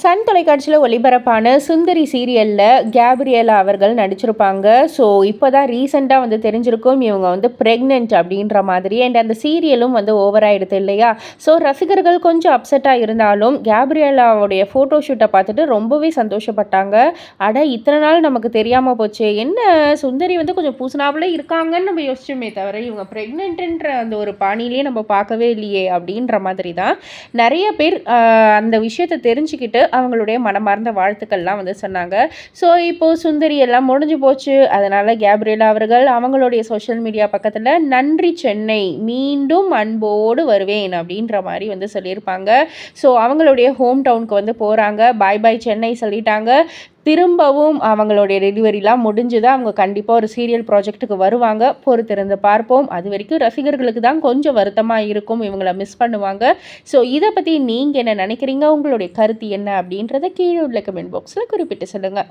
Sun தொலைக்காட்சியில் ஒளிபரப்பான சுந்தரி சீரியலில் கேப்ரியலா அவர்கள் நடிச்சிருப்பாங்க. ஸோ இப்போ தான் ரீசெண்டாக வந்து தெரிஞ்சிருக்கும் இவங்க வந்து ப்ரெக்னென்ட் அப்படின்ற மாதிரி. அண்ட் அந்த சீரியலும் வந்து ஓவர் ஆகிடுது இல்லையா? ஸோ ரசிகர்கள் கொஞ்சம் அப்செட்டாக இருந்தாலும் கேப்ரியலாவுடைய ஃபோட்டோ ஷூட்டை பார்த்துட்டு ரொம்பவே சந்தோஷப்பட்டாங்க. அட இத்தனை நாள் நமக்கு தெரியாமல் போச்சு. என்ன சுந்தரி வந்து கொஞ்சம் பூசணாவில் இருக்காங்கன்னு நம்ம யோசிச்சோமே தவிர இவங்க ப்ரெக்னென்ட்டுன்ற அந்த ஒரு பாணியிலே நம்ம பார்க்கவே இல்லையே அப்படின்ற மாதிரி தான். நிறைய பேர் அந்த விஷயத்தை தெரிஞ்சுக்கிட்டு அவங்களுடைய மனமார்ந்த வாழ்த்துக்கள்லாம் வந்து சொன்னாங்க. ஸோ இப்போது சுந்தரி எல்லாம் முடிஞ்சு போச்சு. அதனால் கேப்ரியலா அவர்கள் அவங்களுடைய சோஷியல் மீடியா பக்கத்தில் நன்றி சென்னை மீண்டும் அன்போடு வருவேன் அப்படின்ற மாதிரி வந்து சொல்லியிருப்பாங்க. ஸோ அவங்களுடைய ஹோம் டவுனுக்கு வந்து போகிறாங்க பாய் பாய் சென்னை சொல்லிட்டாங்க. திரும்பவும் அவங்களுடைய டெலிவரிலாம் முடிஞ்சுதான் அவங்க கண்டிப்பாக ஒரு சீரியல் ப்ராஜெக்ட்டுக்கு வருவாங்க. பொறுத்திருந்து பார்ப்போம். அது வரைக்கும் ரசிகர்களுக்கு தான் கொஞ்சம் வருத்தமாக இருக்கும். இவங்கள மிஸ் பண்ணுவாங்க. ஸோ இதை பற்றி நீங்கள் என்ன நினைக்கிறீங்க? உங்களுடைய கருத்து என்ன அப்படின்றத கீழே உள்ள கமெண்ட் பாக்ஸில் குறிப்பிட்டு சொல்லுங்கள்